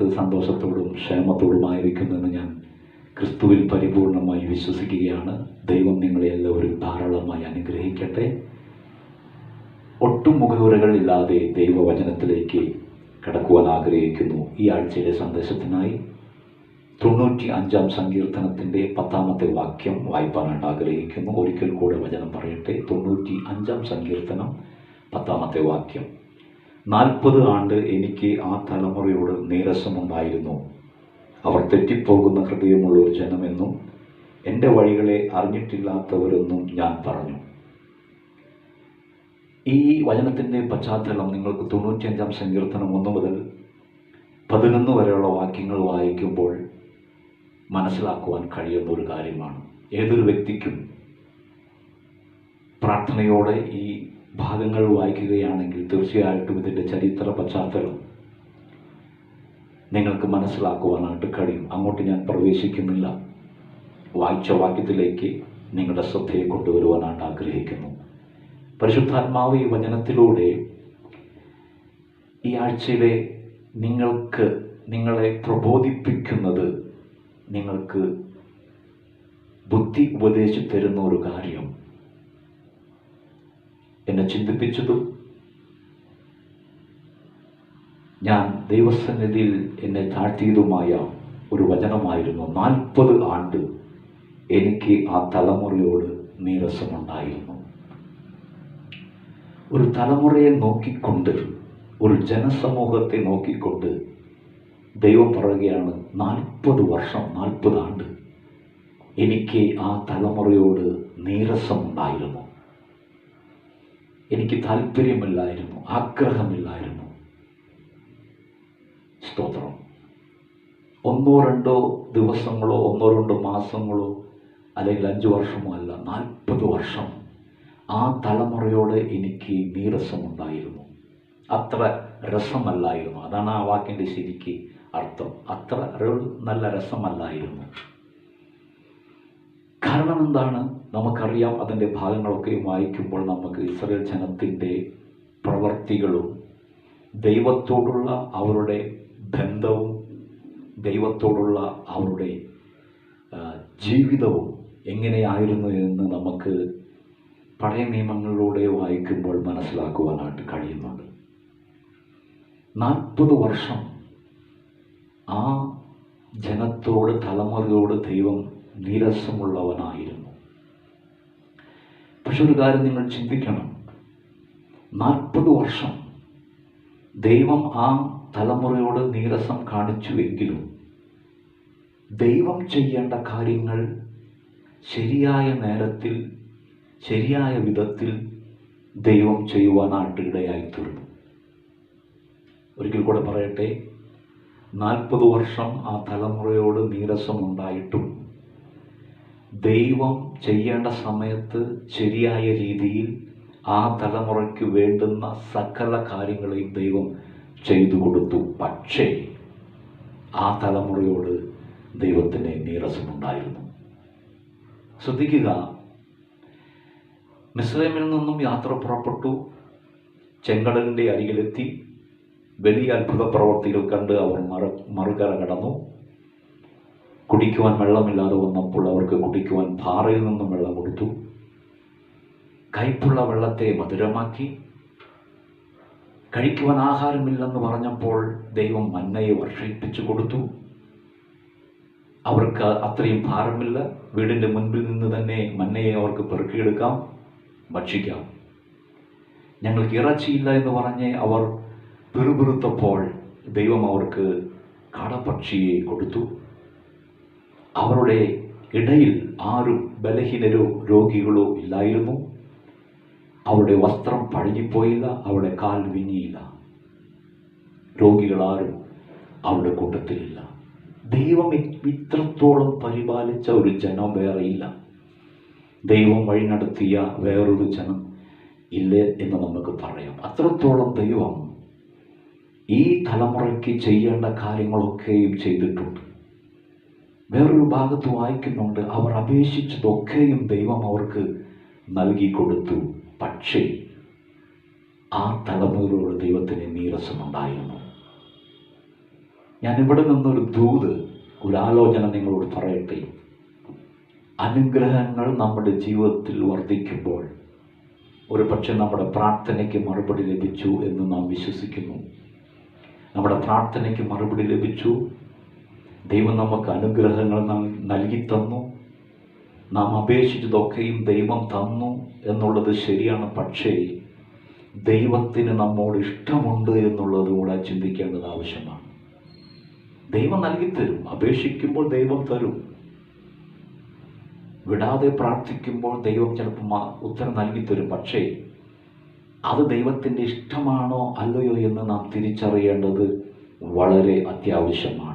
സ്ഥാനത്ത് സന്തോഷത്തോടും ക്ഷേമത്തോടുമായിരിക്കുമെന്ന് ഞാൻ ക്രിസ്തുവിൽ പരിപൂർണമായി വിശ്വസിക്കുകയാണ്. ദൈവം നിങ്ങളെ എല്ലാവരും ധാരാളമായി അനുഗ്രഹിക്കട്ടെ. ഒട്ടും മുഖവുരകളില്ലാതെ ദൈവവചനത്തിലേക്ക് കടക്കുവാൻ ആഗ്രഹിക്കുന്നു. ഈ ആഴ്ചയിലെ സന്ദേശത്തിനായി തൊണ്ണൂറ്റി അഞ്ചാം സങ്കീർത്തനത്തിന്റെ പത്താമത്തെ വാക്യം വായിപ്പാനായിട്ട് ആഗ്രഹിക്കുന്നു. ഒരിക്കൽ കൂടെ വചനം പറയട്ടെ. തൊണ്ണൂറ്റി അഞ്ചാം സങ്കീർത്തനം പത്താമത്തെ വാക്യം. നാൽപ്പത് ആണ്ട് എനിക്ക് ആ തലമുറയോട് നീരസമുണ്ടായിരുന്നു. അവർ തെറ്റിപ്പോകുന്ന ഹൃദയമുള്ള ഒരു ജനമെന്നും എന്റെ വഴികളെ അറിഞ്ഞിട്ടില്ലാത്തവരെന്നും ഞാൻ പറഞ്ഞു. ഈ വചനത്തിന്റെ പശ്ചാത്തലം നിങ്ങൾക്ക് തൊണ്ണൂറ്റിയഞ്ചാം സങ്കീർത്തനം ഒന്ന് മുതൽ പതിനൊന്ന് വരെയുള്ള വാക്യങ്ങൾ വായിക്കുമ്പോൾ മനസ്സിലാക്കുവാൻ കഴിയുന്ന ഒരു കാര്യമാണ്. ഏതൊരു വ്യക്തിക്കും പ്രാർത്ഥനയോടെ ഈ ഭാഗങ്ങൾ വായിക്കുകയാണെങ്കിൽ തീർച്ചയായിട്ടും ഇതിന്റെ ചരിത്ര പശ്ചാത്തലം നിങ്ങൾക്ക് മനസ്സിലാക്കുവാനായിട്ട് കഴിയും. അങ്ങോട്ട് ഞാൻ പ്രവേശിക്കുന്നില്ല. വായിച്ച വാക്യത്തിലേക്ക് നിങ്ങളുടെ ശ്രദ്ധയെ കൊണ്ടുവരുവാനായിട്ട് ആഗ്രഹിക്കുന്നു. പരിശുദ്ധാത്മാവ് ഈ വചനത്തിലൂടെ ഈ ആഴ്ചയിലെ നിങ്ങൾക്ക് നിങ്ങളെ പ്രബോധിപ്പിക്കുന്നത് നിങ്ങൾക്ക് ബുദ്ധി ഉപദേശിച്ചു തരുന്ന ഒരു കാര്യം എന്നെ ചിന്തിപ്പിച്ചതും ഞാൻ ദൈവസന്നിധിയിൽ എന്നെ താഴ്ത്തിയതുമായ ഒരു വചനമായിരുന്നു. നാൽപ്പത് ആണ്ട് എനിക്ക് ആ തലമുറയോട് നീരസമുണ്ടായിരുന്നു. ഒരു തലമുറയെ നോക്കിക്കൊണ്ട് ഒരു ജനസമൂഹത്തെ നോക്കിക്കൊണ്ട് ദൈവം പറയുകയാണ് നാൽപ്പത് വർഷം നാൽപ്പത് ആണ്ട് എനിക്ക് ആ തലമുറയോട് നീരസമുണ്ടായിരുന്നു. എനിക്ക് താല്പര്യമില്ലായിരുന്നു ആഗ്രഹമില്ലായിരുന്നു. സ്തോത്രം. ഒന്നോ രണ്ടോ ദിവസങ്ങളോ ഒന്നോ രണ്ടോ മാസങ്ങളോ അല്ലെങ്കിൽ അഞ്ച് വർഷമോ അല്ല നാൽപ്പത് വർഷം ആ തലമുറയോട് എനിക്ക് നീരസമുണ്ടായിരുന്നു. അത്ര രസമല്ലായിരുന്നു. അതാണ് ആ വാക്കിന്റെ ശരിക്ക് അർത്ഥം. അത്ര നല്ല രസമല്ലായിരുന്നു. കാരണം എന്താണ്? നമുക്കറിയാം അതിന്റെ ഭാഗങ്ങളൊക്കെ വായിക്കുമ്പോൾ നമുക്ക് ഇസ്രയേൽ ജനത്തിന്റെ പ്രവർത്തികളും ദൈവത്തോടുള്ള അവരുടെ ബന്ധവും ദൈവത്തോടുള്ള അവരുടെ ജീവിതവും എങ്ങനെയായിരുന്നു എന്ന് നമുക്ക് പഴയ നിയമങ്ങളിലൂടെ വായിക്കുമ്പോൾ മനസ്സിലാക്കുവാനായിട്ട് കഴിയുന്നുണ്ട്. നാൽപ്പത് വർഷം ആ ജനത്തോട് തലമുറയോട് ദൈവം നീരസമുള്ളവനായിരുന്നു. പക്ഷെ ഒരു കാര്യം നിങ്ങൾ ചിന്തിക്കണം. നാൽപ്പത് വർഷം ദൈവം ആ തലമുറയോട് നീരസം കാണിച്ചുവെങ്കിലും ദൈവം ചെയ്യേണ്ട കാര്യങ്ങൾ ശരിയായ നേരത്തിൽ ശരിയായ വിധത്തിൽ ദൈവം ചെയ്യുവാനായിട്ട് ഇടയായി തീർന്നു ഒരിക്കൽ കൂടെ പറയട്ടെ നാൽപ്പത് വർഷം ആ തലമുറയോട് നീരസമുണ്ടായിട്ടും ദൈവം ചെയ്യേണ്ട സമയത്ത് ശരിയായ രീതിയിൽ ആ തലമുറയ്ക്ക് വേണ്ടുന്ന സകല കാര്യങ്ങളെയും ദൈവം ചെയ്തു കൊടുത്തു. പക്ഷേ ആ തലമുറയോട് ദൈവത്തിന് നീരസമുണ്ടായിരുന്നു. ശ്രദ്ധിക്കുക മിസ്രൈമിൽ നിന്നും യാത്ര പുറപ്പെട്ടു. ചെങ്കടലിന്റെ അരികിലെത്തി. വലിയ അത്ഭുത പ്രവർത്തികൾ കണ്ട് അവർ മറു മറുകര കടന്നു. കുടിക്കുവാൻ വെള്ളമില്ലാതെ വന്നപ്പോൾ അവർക്ക് കുടിക്കുവാൻ പാറയിൽ നിന്നും വെള്ളം കൊടുത്തു. കയ്പുള്ള വെള്ളത്തെ മധുരമാക്കി. കഴിക്കുവാൻ ആഹാരമില്ലെന്ന് പറഞ്ഞപ്പോൾ ദൈവം മന്നയെ വർഷിപ്പിച്ചു കൊടുത്തു. അവർക്ക് അത്രയും ഭാരമില്ല. വീടിന്റെ മുൻപിൽ നിന്ന് തന്നെ മന്നയെ അവർക്ക് പെറുക്കിയെടുക്കാം ഭക്ഷിക്കാം. ഞങ്ങൾക്ക് ഇറച്ചിയില്ല എന്ന് പറഞ്ഞ് അവർ പിറുപിറുത്തപ്പോൾ ദൈവം അവർക്ക് കാടപ്പക്ഷിയെ കൊടുത്തു. അവരുടെ ഇടയിൽ ആരും ബലഹീനരോ രോഗികളോ ഇല്ലായിരുന്നു. അവരുടെ വസ്ത്രം പഴകിപ്പോയില്ല അവരുടെ കാൽ വിങ്ങിയില്ല. രോഗികളാരും അവരുടെ കൂട്ടത്തിലില്ല. ദൈവം ഇത്രത്തോളം പരിപാലിച്ച ഒരു ജനം വേറെയില്ല ദൈവം വഴി നടത്തിയ വേറൊരു ജനം ഇല്ല എന്ന് നമുക്ക് പറയാം. അത്രത്തോളം ദൈവം ഈ തലമുറയ്ക്ക് ചെയ്യേണ്ട കാര്യങ്ങളൊക്കെയും ചെയ്തിട്ടുണ്ട്. വേറൊരു ഭാഗത്ത് വായിക്കുന്നുണ്ട് അവർ അപേക്ഷിച്ചതൊക്കെയും ദൈവം അവർക്ക് നൽകി കൊടുത്തു പക്ഷേ ആ തലമുറയോട് ദൈവത്തിന് നീരസമുണ്ടായിരുന്നു. ഞാൻ ഇവിടെ നിന്നൊരു ദൂത് ഒരു ആലോചന നിങ്ങളോട് പറയട്ടെ. അനുഗ്രഹങ്ങൾ നമ്മുടെ ജീവിതത്തിൽ വർദ്ധിക്കുമ്പോൾ ഒരു പക്ഷെ നമ്മുടെ പ്രാർത്ഥനയ്ക്ക് മറുപടി ലഭിച്ചു എന്ന് നാം വിശ്വസിക്കുന്നു. നമ്മുടെ പ്രാർത്ഥനയ്ക്ക് മറുപടി ലഭിച്ചു ദൈവം നമുക്ക് അനുഗ്രഹങ്ങൾ നൽ- നൽകി തന്നു. നാം അപേക്ഷിച്ചതൊക്കെയും ദൈവം തന്നു എന്നുള്ളത് ശരിയാണ്. പക്ഷേ ദൈവത്തിന് നമ്മോട് ഇഷ്ടമുണ്ട് എന്നുള്ളത് കൂടെ ചിന്തിക്കേണ്ടത് ആവശ്യമാണ്. ദൈവം നൽകിത്തരും തരും അപേക്ഷിക്കുമ്പോൾ ദൈവം തരും. വിടാതെ പ്രാർത്ഥിക്കുമ്പോൾ ദൈവം ചിലപ്പോൾ ഉത്തരം നൽകിത്തരും തരും. പക്ഷേ അത് ദൈവത്തിന്റെ ഇഷ്ടമാണോ അല്ലയോ എന്ന് നാം തിരിച്ചറിയേണ്ടത് വളരെ അത്യാവശ്യമാണ്.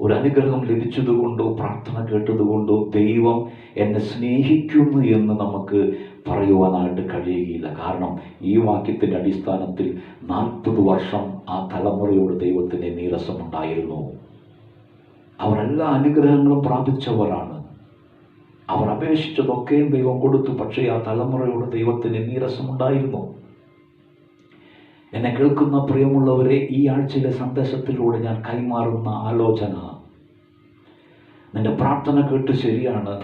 ഒരു അനുഗ്രഹം ലഭിച്ചതുകൊണ്ടോ പ്രാർത്ഥന കേട്ടതുകൊണ്ടോ ദൈവം എന്നെ സ്നേഹിക്കുന്നു എന്ന് നമുക്ക് പറയുവാനായിട്ട് കഴിയുകയില്ല. കാരണം ഈ വാക്യത്തിന്റെ അടിസ്ഥാനത്തിൽ നാൽപ്പത് വർഷം ആ തലമുറയോട് ദൈവത്തിന് നീരസമുണ്ടായിരുന്നു. അവരെല്ലാ അനുഗ്രഹങ്ങളും പ്രാപിച്ചവരാണ്. അവർ അപേക്ഷിച്ചതൊക്കെയും ദൈവം കൊടുത്തു. പക്ഷേ ആ തലമുറയോട് ദൈവത്തിന് നീരസമുണ്ടായിരുന്നു. എന്നെ കേൾക്കുന്ന പ്രിയമുള്ളവരെ ഈ ആഴ്ചയിലെ സന്ദേശത്തിലൂടെ ഞാൻ കൈമാറുന്ന ആലോചന. നിന്റെ പ്രാർത്ഥന കേട്ട് ശരിയാണ്.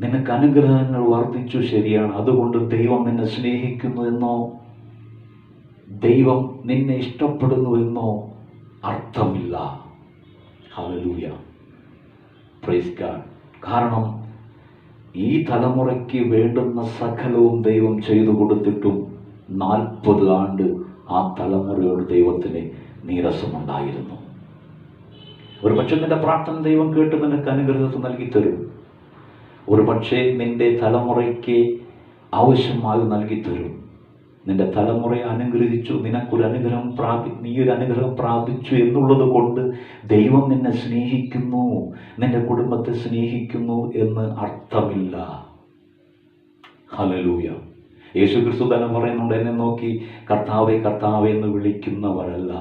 നിനക്ക് അനുഗ്രഹങ്ങൾ വർദ്ധിച്ചു ശരിയാണ്. അതുകൊണ്ട് ദൈവം നിന്നെ സ്നേഹിക്കുന്നു എന്നോ ദൈവം നിന്നെ ഇഷ്ടപ്പെടുന്നു എന്നോ അർത്ഥമില്ല. ഹലൂയ പ്രൈസ് ഗാഡ് കാരണം ഈ തലമുറയ്ക്ക് വേണ്ടുന്ന സകലവും ദൈവം ചെയ്തു കൊടുത്തിട്ടും നാൽപ്പത് ആണ്ട് ആ തലമുറയോട് ദൈവത്തിന് നീരസമുണ്ടായിരുന്നു. ഒരു പക്ഷെ നിന്റെ പ്രാർത്ഥന ദൈവം കേട്ട് നിനക്ക് അനുഗ്രഹത്തിൽ നൽകി തരും. ഒരു പക്ഷേ നിന്റെ തലമുറയ്ക്ക് ആവശ്യമായി നൽകി തരും. നിന്റെ തലമുറയെ അനുഗ്രഹിച്ചു നിനക്കൊരു അനുഗ്രഹം പ്രാപി നീ ഒരു അനുഗ്രഹം പ്രാപിച്ചു എന്നുള്ളത് കൊണ്ട് ദൈവം നിന്നെ സ്നേഹിക്കുന്നു നിന്റെ കുടുംബത്തെ സ്നേഹിക്കുന്നു എന്ന് അർത്ഥമില്ല. ഹലലൂയ യേശു ക്രിസ്തു തന്നെ പറയുന്നുണ്ട് എന്നെ നോക്കി കർത്താവെ കർത്താവെ എന്ന് വിളിക്കുന്നവരല്ല.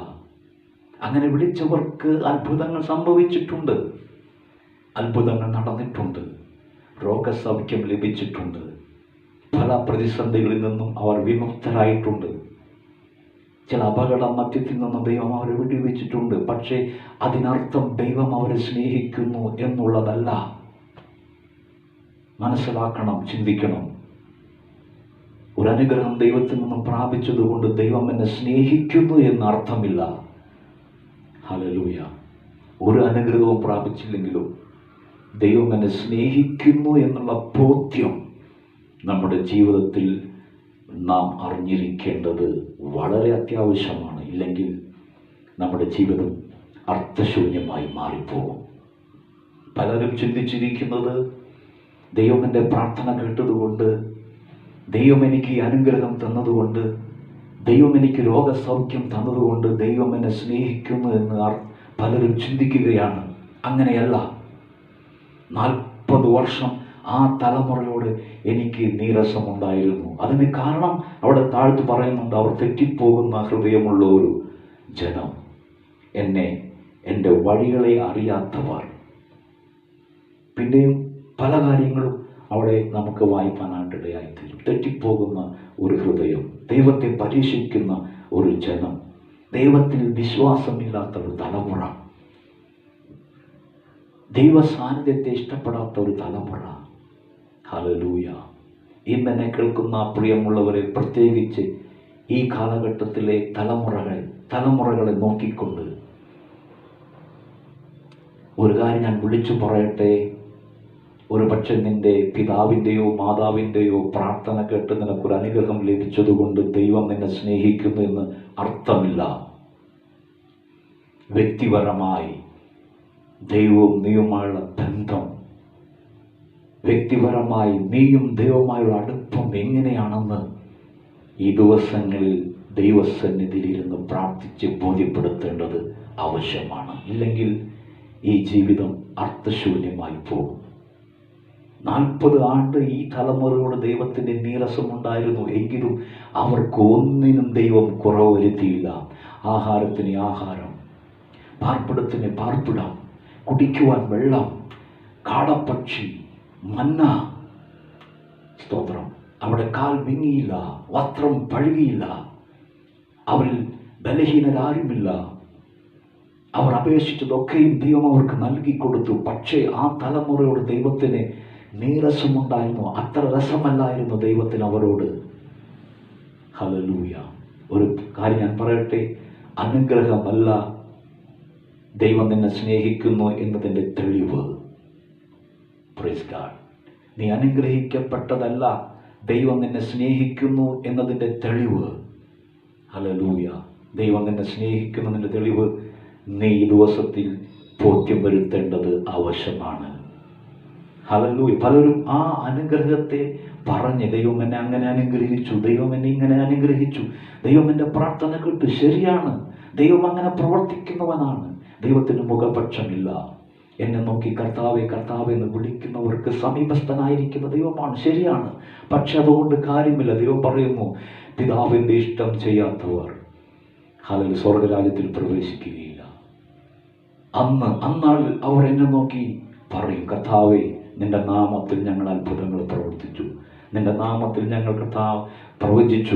അങ്ങനെ വിളിച്ചവർക്ക് അത്ഭുതങ്ങൾ സംഭവിച്ചിട്ടുണ്ട്. അത്ഭുതങ്ങൾ നടന്നിട്ടുണ്ട്. രോഗസൗഖ്യം ലഭിച്ചിട്ടുണ്ട്. പല പ്രതിസന്ധികളിൽ നിന്നും അവർ വിമുക്തരായിട്ടുണ്ട്. ചില അപകട മധ്യത്തിൽ നിന്നും ദൈവം അവരെ വിടിവെച്ചിട്ടുണ്ട്. പക്ഷേ അതിനർത്ഥം ദൈവം അവരെ സ്നേഹിക്കുന്നു എന്നുള്ളതല്ല. മനസ്സിലാക്കണം ചിന്തിക്കണം. ഒരു അനുഗ്രഹം ദൈവത്തിൽ നിന്നും പ്രാപിച്ചതുകൊണ്ട് ദൈവം എന്നെ സ്നേഹിക്കുന്നു എന്ന് അർത്ഥമില്ല. ഹലലൂയ ഒരു അനുഗ്രഹവും പ്രാപിച്ചില്ലെങ്കിലും ദൈവം എന്നെ സ്നേഹിക്കുന്നു എന്നുള്ള ബോധ്യം നമ്മുടെ ജീവിതത്തിൽ നാം അറിഞ്ഞിരിക്കേണ്ടത് വളരെ അത്യാവശ്യമാണ്. ഇല്ലെങ്കിൽ നമ്മുടെ ജീവിതം അർത്ഥശൂന്യമായി മാറിപ്പോകും. പലരും ചിന്തിച്ചിരിക്കുന്നത് ദൈവം എന്റെ പ്രാർത്ഥന കേട്ടതുകൊണ്ട് ദൈവം എനിക്ക് അനുഗ്രഹം തന്നതുകൊണ്ട് ദൈവം എനിക്ക് രോഗസൗഖ്യം തന്നതുകൊണ്ട് ദൈവം എന്നെ സ്നേഹിക്കുന്നു എന്ന് പലരും ചിന്തിക്കുകയാണ്. അങ്ങനെയല്ല. നാൽപ്പത് വർഷം ആ തലമുറയോട് എനിക്ക് നീരസമുണ്ടായിരുന്നു. അതിന് കാരണം അവിടെ താഴ്ത്ത് പറയുന്നുണ്ട് അവർ തെറ്റിപ്പോകുന്ന ഹൃദയമുള്ള ഒരു ജനം. എന്നെ എന്റെ വഴികളെ അറിയാത്തവർ. പിന്നെയും പല കാര്യങ്ങളും അവിടെ നമുക്ക് വായിക്കാനായിട്ടിടയായിത്തീരും തെറ്റിപ്പോകുന്ന ഒരു ഹൃദയം ദൈവത്തെ പരീക്ഷിക്കുന്ന ഒരു ജനം ദൈവത്തിൽ വിശ്വാസമില്ലാത്ത ഒരു തലമുറ ദൈവ സാന്നിധ്യത്തെ ഇഷ്ടപ്പെടാത്ത ഒരു തലമുറ. ഹലലൂയ ഇന്നെന്നെ കേൾക്കുന്ന പ്രിയമുള്ളവരെ പ്രത്യേകിച്ച് ഈ കാലഘട്ടത്തിലെ തലമുറകൾ തലമുറകളെ നോക്കിക്കൊണ്ട് ഒരു കാര്യം ഞാൻ വിളിച്ചു പറയട്ടെ? ഒരു പക്ഷെ നിന്റെ പിതാവിന്റെയോ മാതാവിന്റെയോ പ്രാർത്ഥന കേട്ട് നിനക്കൊരു അനുഗ്രഹം ലഭിച്ചതുകൊണ്ട് ദൈവം നിന്നെ സ്നേഹിക്കുന്നു എന്ന് അർത്ഥമില്ല. വ്യക്തിപരമായി ദൈവവും നീയുമായുള്ള ബന്ധം വ്യക്തിപരമായി നീയും ദൈവമായുള്ള അടുപ്പം എങ്ങനെയാണെന്ന് ഈ ദിവസങ്ങളിൽ ദൈവസന്നിധിയിലിരുന്ന് പ്രാർത്ഥിച്ച് ബോധ്യപ്പെടുത്തേണ്ടത് ആവശ്യമാണ്. ഇല്ലെങ്കിൽ ഈ ജീവിതം അർത്ഥശൂന്യമായി പോകും. നാൽപ്പത് ആണ്ട് ഈ തലമുറയോട് ദൈവത്തിന്റെ നീരസമുണ്ടായിരുന്നു എങ്കിലും അവർക്ക് ഒന്നിനും ദൈവം കുറവ് വരുത്തിയില്ല ആഹാരത്തിന് ആഹാരം പാർപ്പിടത്തിന് പാർപ്പിടം കുടിക്കുവാൻ വെള്ളം കാടപ്പക്ഷി മന്ന. സ്തോത്രം. അവിടെ കാൽ വിങ്ങിയില്ല വസ്ത്രം പഴുകിയില്ല അവരിൽ ബലഹീനരാരുമില്ല. അവർ അപേക്ഷിച്ചതൊക്കെയും ദൈവം അവർക്ക് നൽകി കൊടുത്തു പക്ഷേ ആ തലമുറയോട് ദൈവത്തിന് നീരസമുണ്ടായിരുന്നു. അത്ര രസമല്ലായിരുന്നു ദൈവത്തിന് അവരോട്. ഹലലൂയ ഒരു കാര്യം ഞാൻ പറയട്ടെ? അനുഗ്രഹമല്ല ദൈവം നിന്നെ സ്നേഹിക്കുന്നു എന്നതിന്റെ തെളിവ്. നീ അനുഗ്രഹിക്കപ്പെട്ടതല്ല ദൈവം നിന്നെ സ്നേഹിക്കുന്നു എന്നതിന്റെ തെളിവ്. ഹലലൂയ ദൈവം നിന്നെ സ്നേഹിക്കുന്നതിന്റെ തെളിവ് നീ ദിവസത്തിൽ ബോധ്യം വരുത്തേണ്ടത് ആവശ്യമാണ്. ഹലലൂയ പലരും ആ അനുഗ്രഹത്തെ പറഞ്ഞ് ദൈവം എന്നെ അങ്ങനെ അനുഗ്രഹിച്ചു ദൈവം എന്നെ ഇങ്ങനെ അനുഗ്രഹിച്ചു ദൈവം എന്റെ പ്രാർത്ഥന കേട്ടു ശരിയാണ് ദൈവം അങ്ങനെ പ്രവർത്തിക്കുന്നവനാണ് ദൈവത്തിന് മുഖപക്ഷമില്ല. എന്നെ നോക്കി കർത്താവെ കർത്താവെ എന്ന് വിളിക്കുന്നവർക്ക് സമീപസ്ഥനായിരിക്കുന്ന ദൈവമാണ് ശരിയാണ്. പക്ഷെ അതുകൊണ്ട് കാര്യമില്ല. ദൈവം പറയുന്നു പിതാവിന്റെ ഇഷ്ടം ചെയ്യാത്തവർ ഹലൽ സ്വർഗരാജ്യത്തിൽ പ്രവേശിക്കുകയില്ല. അന്ന് അന്നാൾ അവർ എന്നെ നോക്കി പറയും കർത്താവെ നിന്റെ നാമത്തിൽ ഞങ്ങൾ അത്ഭുതങ്ങൾ പ്രവർത്തിച്ചു. നിന്റെ നാമത്തിൽ ഞങ്ങൾ കർത്താവ് പ്രവചിച്ചു.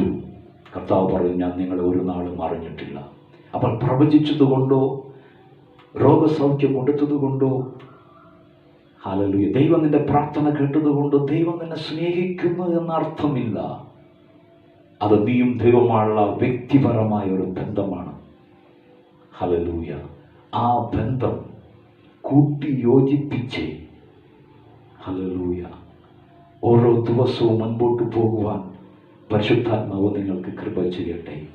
കർത്താവ് പറഞ്ഞു ഞാൻ നിങ്ങളെ ഒരു നാളും അറിഞ്ഞിട്ടില്ല. അപ്പോൾ പ്രവചിച്ചതുകൊണ്ടോ രോഗസൗഖ്യം കൊടുത്തതുകൊണ്ടോ ഹാലലുയ ദൈവം നിന്റെ പ്രാർത്ഥന കേട്ടതുകൊണ്ട് ദൈവം നിന്നെ സ്നേഹിക്കുന്നു എന്ന അർത്ഥമില്ല അത് നീയും ദൈവമായുള്ള വ്യക്തിപരമായ ഒരു ബന്ധമാണ്. ഹലലൂയ ആ ബന്ധം കൂട്ടി യോജിപ്പിച്ച് ഹലലൂയ ഓരോ ദിവസവും മുൻപോട്ട് പോകുവാൻ പരിശുദ്ധാത്മാവ് നിങ്ങൾക്ക് കൃപ ചെയ്യട്ടെ.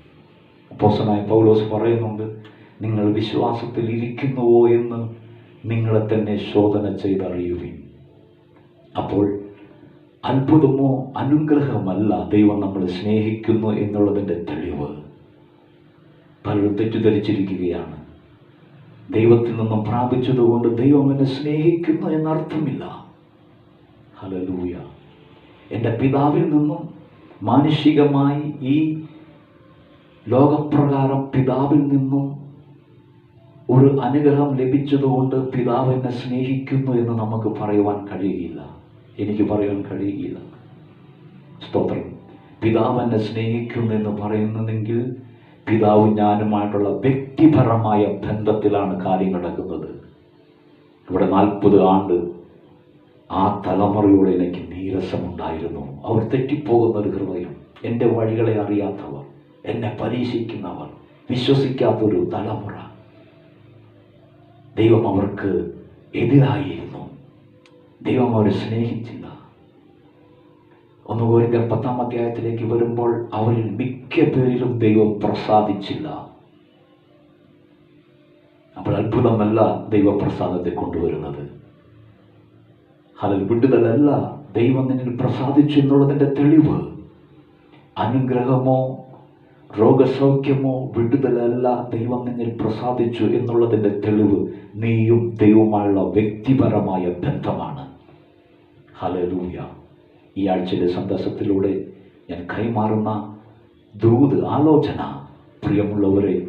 അപ്പോസനായ പൗലോസ് പറയുന്നുണ്ട് നിങ്ങൾ വിശ്വാസത്തിൽ ഇരിക്കുന്നുവോ എന്ന് നിങ്ങളെ തന്നെ ശോധന ചെയ്തറിയുവിൻ. അപ്പോൾ അത്ഭുതമോ അനുഗ്രഹമല്ല ദൈവം നമ്മളെ സ്നേഹിക്കുന്നു എന്നുള്ളതിന്റെ തെളിവ്. പലരും തെറ്റിദ്ധരിച്ചിരിക്കുകയാണ്. ദൈവത്തിൽ നിന്നും പ്രാപിച്ചതുകൊണ്ട് ദൈവം എന്നെ സ്നേഹിക്കുന്നു എന്നർത്ഥമില്ല. ഹലലൂയ എന്റെ പിതാവിൽ നിന്നും മാനുഷികമായി ഈ ലോകപ്രകാരം പിതാവിൽ നിന്നും ഒരു അനുഗ്രഹം ലഭിച്ചതുകൊണ്ട് പിതാവ് എന്നെ സ്നേഹിക്കുന്നു എന്ന് നമുക്ക് പറയുവാൻ കഴിയുകയില്ല. എനിക്ക് പറയാൻ കഴിയുകയില്ല. സ്തോത്രം. പിതാവ് എന്നെ സ്നേഹിക്കുന്നു എന്ന് പറയുന്നതെങ്കിൽ പിതാവും ഞാനുമായിട്ടുള്ള വ്യക്തിപരമായ ബന്ധത്തിലാണ് കാര്യം നടക്കുന്നത്. ഇവിടെ നാൽപ്പത് ആണ്ട് ആ തലമുറയോട് എനിക്ക് നീരസമുണ്ടായിരുന്നു. അവർ തെറ്റിപ്പോകുന്ന ഒരു ഹൃദയം. എന്റെ വഴികളെ അറിയാത്തവർ എന്നെ പരീക്ഷിക്കുന്നവർ വിശ്വസിക്കാത്തൊരു തലമുറ. ദൈവം അവർക്ക് എതിരായിരുന്നു. ദൈവം അവരെ സ്നേഹിച്ചില്ല. ഒന്ന് കോരിക്കർ പത്താം അധ്യായത്തിലേക്ക് വരുമ്പോൾ അവരിൽ മിക്ക പേരിലും ദൈവം പ്രസാദിച്ചില്ല. അപ്പോൾ അത്ഭുതമല്ല ദൈവപ്രസാദത്തെ കൊണ്ടുവരുന്നത്. അതിൽ വിടുതലല്ല. ദൈവം നിന്നിൽ പ്രസാദിച്ചു എന്നുള്ളതിന്റെ തെളിവ്. അനുഗ്രഹമോ രോഗസൗഖ്യമോ വിടുതലല്ല. ദൈവം നിന്നിൽ പ്രസാദിച്ചു എന്നുള്ളതിന്റെ തെളിവ് നീയും ദൈവവുമായുള്ള വ്യക്തിപരമായ ബന്ധമാണ്. ഹലലൂയ. ഈ ആഴ്ചയിലെ സന്ദേശത്തിലൂടെ ഞാൻ കൈമാറുന്ന ദൂത് ആലോചന പ്രിയമുള്ളവരെ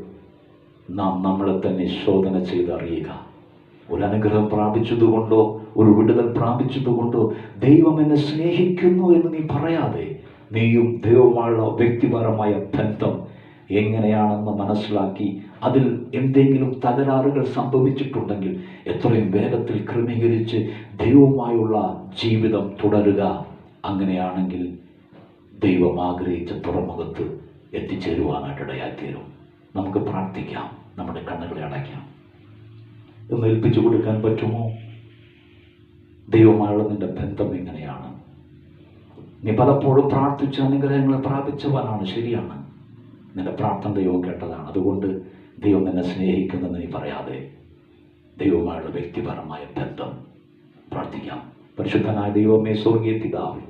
നാം നമ്മളെ തന്നെ ശോധന ചെയ്തറിയുക. ഒരു അനുഗ്രഹം പ്രാപിച്ചതുകൊണ്ടോ ഒരു വിടുതൽ പ്രാപിച്ചതുകൊണ്ടോ ദൈവം എന്നെ സ്നേഹിക്കുന്നു എന്ന് നീ പറയാതെ നീയും ദൈവമായുള്ള വ്യക്തിപരമായ ബന്ധം എങ്ങനെയാണെന്ന് മനസ്സിലാക്കി അതിൽ എന്തെങ്കിലും തകരാറുകൾ സംഭവിച്ചിട്ടുണ്ടെങ്കിൽ എത്രയും വേഗത്തിൽ ക്രമീകരിച്ച് ദൈവമായുള്ള ജീവിതം തുടരുക. അങ്ങനെയാണെങ്കിൽ ദൈവം ആഗ്രഹിച്ച തുറമുഖത്ത് എത്തിച്ചേരുവാനായിട്ടിടയായിത്തീരും നമുക്ക് പ്രാർത്ഥിക്കാം. നമ്മുടെ കണ്ണുകളെ അടയ്ക്കാം. ഒന്ന് ഏൽപ്പിച്ചു കൊടുക്കാൻ പറ്റുമോ? ദൈവമായുള്ള നിന്റെ ബന്ധം എങ്ങനെയാണ്? നീ പലപ്പോഴും പ്രാർത്ഥിച്ച അനുഗ്രഹങ്ങളെ പ്രാപിച്ചവനാണ് ശരിയാണ്. നിന്റെ പ്രാർത്ഥന ദൈവം കേട്ടതാണ്. അതുകൊണ്ട് ദൈവം നിന്നെ സ്നേഹിക്കുന്നെന്ന് നീ പറയാതെ ദൈവമായുള്ള വ്യക്തിപരമായ ബന്ധം പ്രാർത്ഥിക്കാം. പരിശുദ്ധനായ ദൈവമേ സ്വർഗീയ പിതാവ്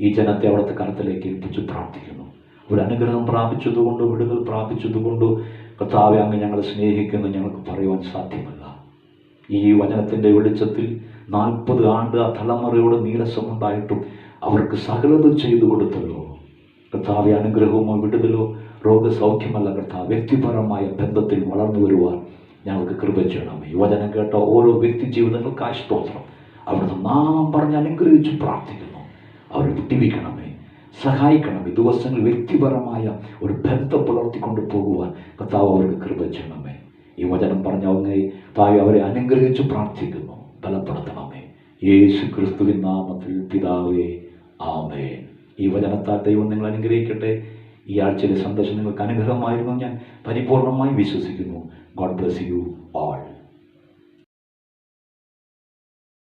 ഈ ജനത്തെ അവിടുത്തെ കരത്തിലേക്ക് ഏൽപ്പിച്ച് പ്രാർത്ഥിക്കുന്നു. ഒരു അനുഗ്രഹം പ്രാപിച്ചതുകൊണ്ടോ വിടുതൽ പ്രാപിച്ചതുകൊണ്ടോ കർത്താവെ അങ്ങ് ഞങ്ങളെ സ്നേഹിക്കുന്നു ഞങ്ങൾക്ക് പറയുവാൻ സാധ്യമല്ല. ഈ വചനത്തിന്റെ വെളിച്ചത്തിൽ നാൽപ്പത് ആണ്ട് ആ തലമുറയോട് നീരസമുണ്ടായിട്ടും അവർക്ക് സകലതും ചെയ്തു കൊടുത്തല്ലോ. കർത്താവെ അനുഗ്രഹമോ വിടുതലോ രോഗസൗഖ്യമല്ല കർത്താവ്. വ്യക്തിപരമായ ബന്ധത്തിൽ വളർന്നു വരുവാൻ ഞങ്ങൾക്ക് കൃപ ചെയ്യണമേ. യുവജനം കേട്ട ഓരോ വ്യക്തി ജീവിതങ്ങൾക്കായി സ്തോത്രം അവിടുന്ന് നാമം പറഞ്ഞ് അനുഗ്രഹിച്ച് പ്രാർത്ഥിക്കുന്നു. അവരെ വിട്ടിവിക്കണമേ. സഹായിക്കണമേ. ദിവസങ്ങൾ വ്യക്തിപരമായ ഒരു ബന്ധം പുലർത്തിക്കൊണ്ട് പോകുവാൻ കർത്താവ് അവർക്ക് കൃപ ചെയ്യണമേ. ഈ വചനം താവി അവരെ അനുഗ്രഹിച്ച് പ്രാർത്ഥിക്കുന്നു. ബലപ്പെടുത്തണമേ. യേശു ക്രിസ്തുവിൻ നാമത്തിൽ പിതാവേ ആമേ ഈ വചനത്താൽ ദൈവം നിങ്ങൾ അനുഗ്രഹിക്കട്ടെ. ഈ ആഴ്ചയിലെ സന്ദേശം നിങ്ങൾക്ക് അനുഗ്രഹമായിരുന്നു ഞാൻ പരിപൂർണമായി വിശ്വസിക്കുന്നു. God bless you all